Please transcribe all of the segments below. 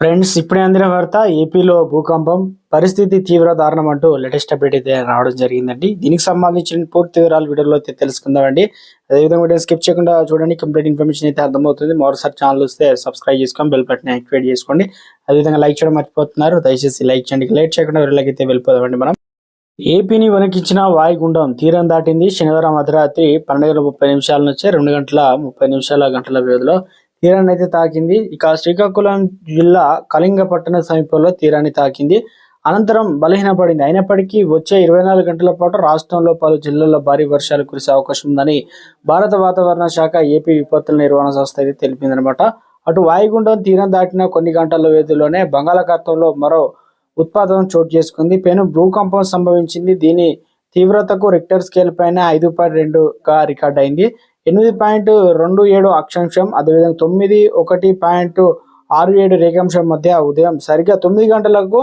Friends ఇప్పుడే అందిన వార్త ఏపీలో భూకంపం పరిస్థితి తీవ్ర దారుణం అంటూ లేటెస్ట్ అప్డేట్ అయితే రావడం జరిగిందండి. దీనికి సంబంధించిన పూర్తి వివరాలు వీడియోలో అయితే తెలుసుకుందామండి. అదేవిధంగా వీడియో స్కిప్ చేయకుండా చూడండి కంప్లీట్ ఇన్ఫర్మేషన్ అయితే అర్థమవుతుంది. మరోసారి ఛానల్ వస్తే సబ్స్క్రైబ్ చేసుకొని బెల్ బటన్ యాక్టివేట్ చేసుకోండి. అదేవిధంగా లైక్ చేయడం మర్చిపోతున్నారు. దయచేసి లైక్ చేయండి. లేట్ చేయకుండా వీళ్ళకైతే అయితే వెళ్ళిపోదామండి మనం. ఏపీని వణికించిన వాయుగుండం తీరం దాటింది. శనివారం అర్ధరాత్రి పన్నెండు గంటల ముప్పై నిమిషాల నుంచి రెండు గంటల ముప్పై నిమిషాల గంటల వ్యవధిలో తీరాన్ని అయితే తాకింది. ఇక శ్రీకాకుళం జిల్లా కళింగపట్టణ సమీపంలో తీరాన్ని తాకింది. అనంతరం బలహీనపడింది. అయినప్పటికీ వచ్చే ఇరవై నాలుగు గంటల పాటు రాష్ట్రంలో పలు జిల్లాల్లో భారీ వర్షాలు కురిసే అవకాశం ఉందని భారత వాతావరణ శాఖ ఏపీ విపత్తుల నిర్వహణ సంస్థ అయితే తెలిపిందనమాట అటు వాయుగుండం తీరం దాటిన కొన్ని గంటల వ్యవధిలోనే బంగాళాఖాతంలో మరో ఉత్పాదనం చోటు చేసుకుంది. పెను భూకంపం సంభవించింది. దీని తీవ్రతకు రిక్టర్ స్కేల్ పైన ఐదు పాయింట్ రెండుగా రికార్డ్ అయింది ఎనిమిది పాయింట్ రెండు ఏడు అక్షాంశం అదేవిధంగా తొమ్మిది ఒకటి పాయింట్ ఆరు ఏడు రేఖాంశం మధ్య ఉదయం సరిగ్గా తొమ్మిది గంటలకు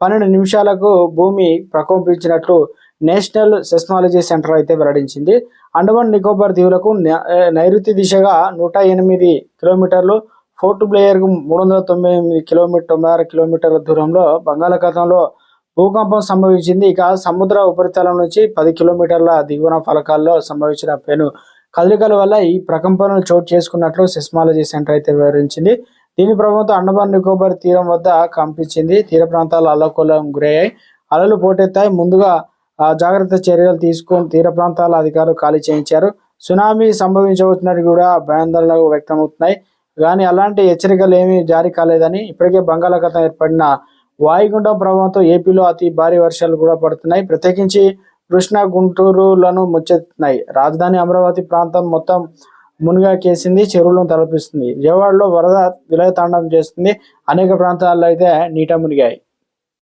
పన్నెండు నిమిషాలకు భూమి ప్రకోపించినట్లు నేషనల్ సెస్మాలజీ సెంటర్ అయితే వెల్లడించింది. అండమాన్ నికోబార్ దీవులకు నైరుతి దిశగా నూట ఎనిమిది కిలోమీటర్లు ఫోర్ట్ బ్లేయర్కు మూడు వందల తొంభై ఎనిమిది కిలోమీటర్ తొంభై ఆరు కిలోమీటర్ల దూరంలో బంగాళాఖాతంలో భూకంపం సంభవించింది. ఇక సముద్ర ఉపరితలం నుంచి పది కిలోమీటర్ల దిగువన ఫలకాల్లో సంభవించిన పెను కదలికల వల్ల ఈ ప్రకంపనలు చోటు చేసుకున్నట్లు సెస్మాలజీ సెంటర్ అయితే వివరించింది. దీని ప్రభావంతో అండమాన్ నికోబార్ తీరం వద్ద కంపించింది. తీర ప్రాంతాలు అల్లకొల్లం గురయ్యాయి. అలలు పోటెత్తాయి. ముందుగా జాగ్రత్త చర్యలు తీసుకొని తీర ప్రాంతాల అధికారులు ఖాళీ చేయించారు. సునామీ సంభవించవచ్చునని కూడా భయాందోళనలు వ్యక్తమవుతున్నాయి. కానీ అలాంటి హెచ్చరికలు ఏమీ జారీ కాలేదని ఇప్పటికే బంగాళాఖాతం ఏర్పడిన వాయుగుండం ప్రభావంతో ఏపీలో అతి భారీ వర్షాలు కూడా పడుతున్నాయి. ప్రత్యేకించి కృష్ణా గుంటూరులను ముచ్చెత్తున్నాయి రాజధాని అమరావతి ప్రాంతం మొత్తం మునిగా కేసింది చెరువులను తలపిస్తుంది. విజయవాడలో వరద విలయతాండం చేస్తుంది. అనేక ప్రాంతాల్లో అయితే నీట మునిగాయి.